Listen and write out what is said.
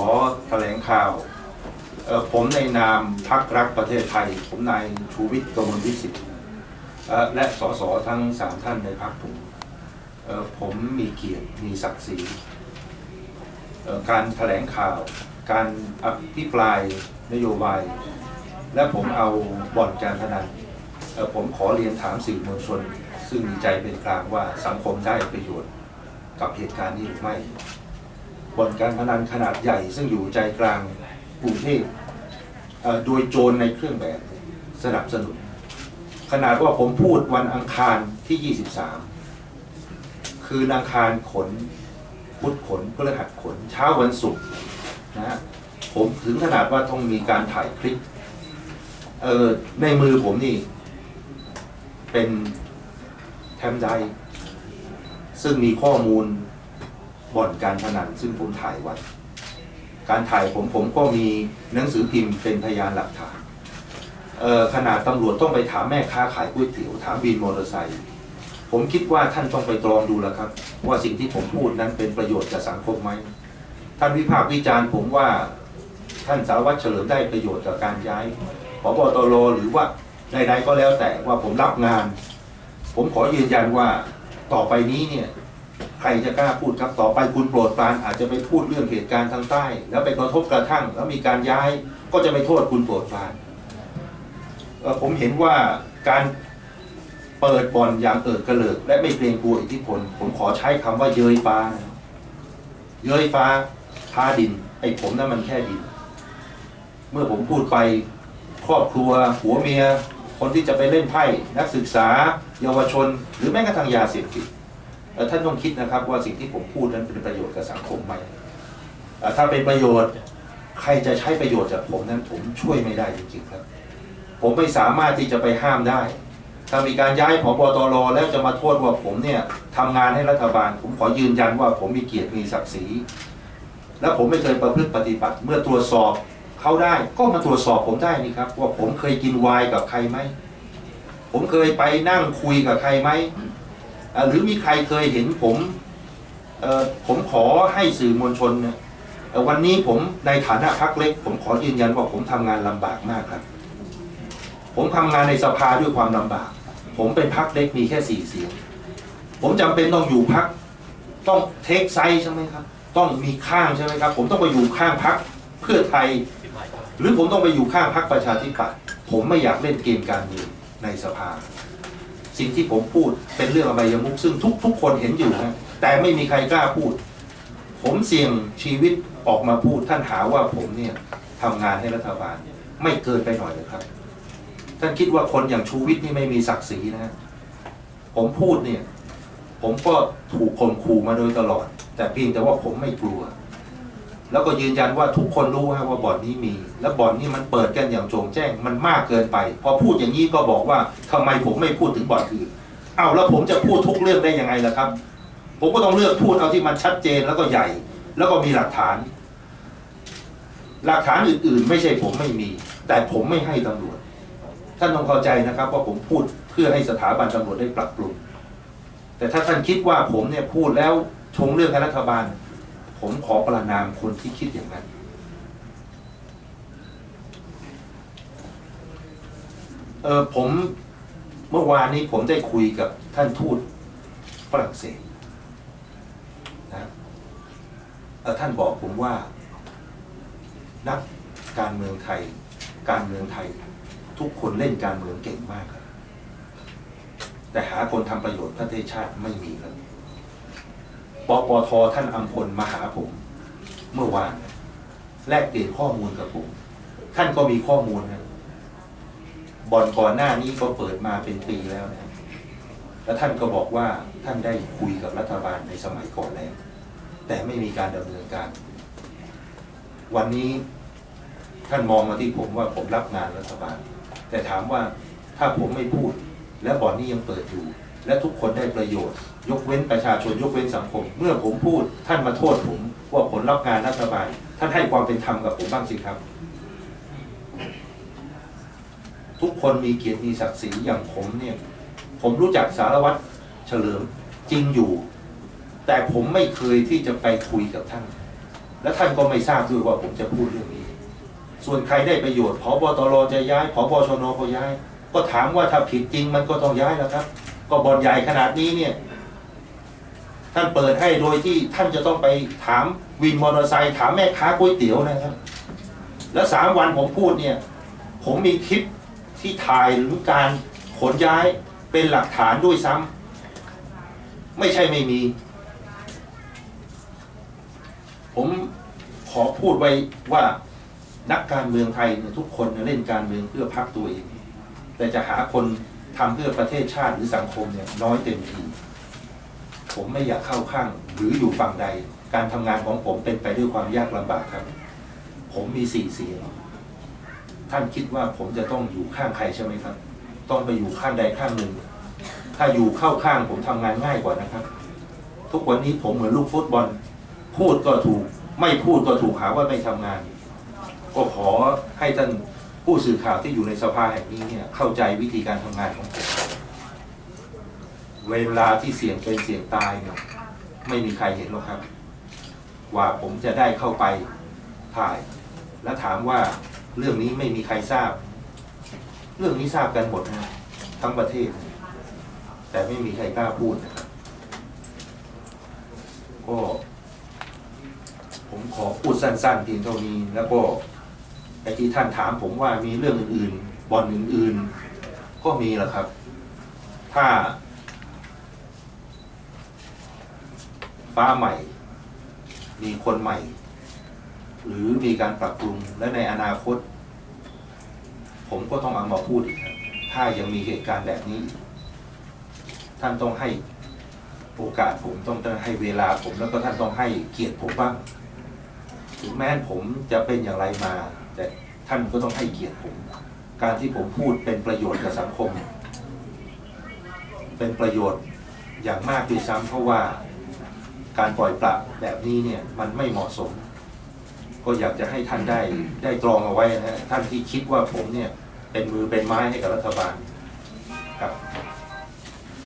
อแถลงข่าวผมในนามพักรักประเทศไทย ผมนายชูวิทย์กมลวิสิทธิ์และสสทั้งสามท่านในพักผมผมมีเกียรติมีศักดิ์ศรีการแถลงข่าว การอภิปรายนโยบาย และผมเอาบ่อนการพนันผมขอเรียนถามสื่อมวลชน ซึ่งมีใจเป็นกลางว่าสังคมได้ประโยชน์กับเหตุการณ์นี้หรือไม่ บ่อนการพนันขนาดใหญ่ ซึ่งอยู่ใจกลางกรุงเทพโดยโจรในเครื่องแบบสนับสนุน ขนาดว่าผมพูดวันอังคารที่ 23 คืนอังคารขนพุธขนพฤหัสขน เช้าวันศุกร์นะฮะผมถึงขนาดว่าต้องมีการถ่ายคลิปเออในมือผมนี่ เป็นแทมไดซึ่งมีข้อมูล บ่อนการพนันซึ่งผมถ่ายไว้ การถ่ายผมผมก็มีหนังสือพิมพ์เป็นพยานหลักฐานขนาดตำรวจต้องไปถามแม่ค้าขายก๋วยเตี๋ยวถามบินมอเตอร์ไซค์ผมคิดว่าท่านต้องไปตรองดูแล้วครับ ว่าสิ่งที่ผมพูดนั้นเป็นประโยชน์กับสังคมไหมท่านวิพากษ์วิจารณ์ผมว่าท่านสารวัตรเฉลิมได้ประโยชน์กับการย้ายพบตรหรือว่าใดๆก็แล้วแต่ว่าผมรับงาน ผมขอยืนยันว่าต่อไปนี้เนี่ย ใครจะกล้าพูดครับต่อไปคุณโปรดปรานอาจจะไปพูดเรื่องเหตุการณ์ทางใต้ แล้วไปกระทบกระทั่ง แล้วมีการย้ายก็จะไปโทษคุณโปรดปรานผมเห็นว่าการเปิดบ่อนอย่างเอิดกระเลิก และไม่เกรงกลัวอิทธิพล ผมขอใช้คำว่าเยยฟ้า เยยฟ้าทาดิน ไอ้ผมนั่นมันแค่ดิน เมื่อผมพูดไปครอบครัวผัวเมีย คนที่จะไปเล่นไพ่นักศึกษา เยาวชน หรือแม้กระทั่งยาเสพติด ท่านต้องคิดนะครับว่าสิ่งที่ผมพูดนั้นเป็นประโยชน์กับสังคมไหมถ้าเป็นประโยชน์ใครจะใช้ประโยชน์จากผมนั้นผมช่วยไม่ได้จริงๆครับ ผมไม่สามารถที่จะไปห้ามได้ ถ้ามีการย้ายผบตรแล้วจะมาโทษว่าผมเนี่ยทำงานให้รัฐบาล ผมขอยืนยันว่าผมมีเกียรติมีศักดิ์ศรีและผมไม่เคยประพฤติปฏิบัติ เมื่อตรวจสอบเขาได้ ก็มาตรวจสอบผมได้นี่ครับ ว่าผมเคยกินวน์กับใครไหมผมเคยไปนั่งคุยกับใครไหม หรือมีใครเคยเห็นผมผมขอให้สื่อมวลชนเนี่ยวันนี้ผมในฐานะพักเล็ก ผมขอยืนยันว่าผมทำงานลำบากมากครับ ผมทำงานในสภาด้วยความลำบาก ผมเป็นพักเล็กมีแค่สี่เสียง ผมจำเป็นต้องอยู่พักต้องเทคไซส์ใช่ไหมครับ ต้องมีข้างใช่ไหมครับ ผมต้องไปอยู่ข้างพักเพื่อไทย หรือผมต้องไปอยู่ข้างพักประชาธิปัตย์ผมไม่อยากเล่นเกมการเมืองในสภา สิ่งที่ผมพูดเป็นเรื่องอบายมุกซึ่งทุกทุกคนเห็นอยู่นะแต่ไม่มีใครกล้าพูด ผมเสี่ยงชีวิตออกมาพูดท่านหาว่าผมเนี่ยทำงานให้รัฐบาลไม่เกินไปหน่อยเลยครับ ท่านคิดว่าคนอย่างชูวิทย์นี่ไม่มีศักดิ์ศรีนะผมพูดเนี่ย ผมก็ถูกข่มขู่มาโดยตลอด แต่เพียงแต่ว่าผมไม่กลัว แล้วก็ยืนยันว่าทุกคนรู้ว่าบ่อนนี้มี และบ่อนนี้มันเปิดกันอย่างโจงแจ้งมันมากเกินไป พอพูดอย่างนี้ก็บอกว่าทำไมผมไม่พูดถึงบ่อนอื่นเอาแล้วผมจะพูดทุกเรื่องได้ยังไงล่ะครับ ผมก็ต้องเลือกพูดเอาที่มันชัดเจนแล้วก็ใหญ่ แล้วก็มีหลักฐาน หลักฐานอื่นๆ ไม่ใช่ผมไม่มี แต่ผมไม่ให้ตำรวจ ท่านต้องเข้าใจนะครับ ว่าผมพูดเพื่อให้สถาบันตำรวจได้ปรับปรุงแต่ถ้าท่านคิดว่าผมเนี่ยพูดแล้วชงเรื่องให้รัฐบาล ผมขอประนามคนที่คิดอย่างนั้น เออผมเมื่อวานนี้ผมได้คุยกับท่านทูตฝรั่งเศสนะเออท่านบอกผมว่านักการเมืองไทย การเมืองไทย ทุกคนเล่นการเมืองเก่งมากครับแต่หาคนทำประโยชน์ประเทศชาติไม่มีครับ ปปทท่านอัมพลมาหาผม เมื่อวานแลกเปลี่ยนข้อมูลกับผม ท่านก็มีข้อมูลนะบ่อนก่อนหน้านี้ก็เปิดมาเป็นปีแล้วนะแล้วท่านก็บอกว่าท่านได้คุยกับรัฐบาลในสมัยก่อนแล้ว แต่ไม่มีการดำเนินการ วันนี้ท่านมองมาที่ผมว่าผมรับงานรัฐบาล แต่ถามว่าถ้าผมไม่พูด และบ่อนนี้ยังเปิดอยู่ และทุกคนได้ประโยชน์ ยกเว้นประชาชนยกเว้นสังคม เมื่อผมพูดท่านมาโทษผมว่าผลรับงานรัฐบาลท่านให้ความเป็นธรรมกับผมบ้างสิครับ ทุกคนมีเกียรติมีศักดิ์ศรีอย่างผมเนี่ย ผมรู้จักสารวัตรเฉลิมจริงอยู่ แต่ผมไม่เคยที่จะไปคุยกับท่าน และท่านก็ไม่ทราบด้วยว่าผมจะพูดเรื่องนี้ ส่วนใครได้ประโยชน์พบตรจะย้ายพบชนก็ย้าย ก็ถามว่าถ้าผิดจริงมันก็ต้องย้ายแล้วครับ ก็บอลใหญ่ขนาดนี้เนี่ย ท่านเปิดให้โดยที่ท่านจะต้องไปถามวินมอเตอร์ไซค์ถามแม่ค้าก๋วยเตี๋ยวนะครับ แล้วสามวันผมพูดเนี่ย ผมมีคลิปที่ถ่ายหรือการขนย้ายเป็นหลักฐานด้วยซ้ำไม่ใช่ไม่มี ผมขอพูดไว้ว่านักการเมืองไทยเนี่ยทุกคนเล่นการเมืองเพื่อพักตัวเอง แต่จะหาคน ทำเพื่อประเทศชาติหรือสังคมเนี่ยน้อยเต็มทีผมไม่อยากเข้าข้างหรืออยู่ฝั่งใด การทำงานของผมเป็นไปด้วยความยากลำบากครับ ผมมีสี่เสียงท่านคิดว่าผมจะต้องอยู่ข้างใครใช่ไหมครับ ต้องไปอยู่ข้างใดข้างหนึ่ง ถ้าอยู่เข้าข้างผมทำงานง่ายกว่านะครับ ทุกวันนี้ผมเหมือนลูกฟุตบอล พูดก็ถูก ไม่พูดก็ถูกหาว่าไม่ทำงาน ก็ขอให้ท่าน ผู้สื่อข่าวที่อยู่ในสภาแห่งนี้เนี่ยเข้าใจวิธีการทำงานของผมเวลาที่เสียงเป็นเสียงตายเนี่ยไม่มีใครเห็นหรอกครับ ว่าผมจะได้เข้าไปถ่าย และถามว่าเรื่องนี้ไม่มีใครทราบ เรื่องนี้ทราบกันหมดนะทั้งประเทศ แต่ไม่มีใครกล้าพูดนะครับก็ผมขอพูดสั้นๆเพียงเท่านี้แล้วก็ อ้ที่ท่านถามผมว่ามีเรื่องอื่นๆบอลอื่นๆ ก็มีแหละครับ ถ้า ฟ้าใหม่ มีคนใหม่ หรือมีการปรับปรุงและในอนาคต ผมก็ต้องเอามาพูดอีกครับถ้ายังมีเหตุการณ์แบบนี้ ท่านต้องให้โอกาสผมต้องให้เวลาผมแล้วก็ท่านต้องให้เกียรติผมบ้าง ถึงแม้ผมจะเป็นอย่างไรมา แต่ท่านก็ต้องให้เกียรติผม การที่ผมพูดเป็นประโยชน์กับสังคม เป็นประโยชน์อย่างมากด้วยซ้ำเพราะว่าการปล่อยปละแบบนี้เนี่ยมันไม่เหมาะสม ก็อยากจะให้ท่านได้ได้ตรองเอาไว้นะฮะท่านที่คิดว่าผมเนี่ยเป็นมือเป็นไม้ให้กับรัฐบาลครับ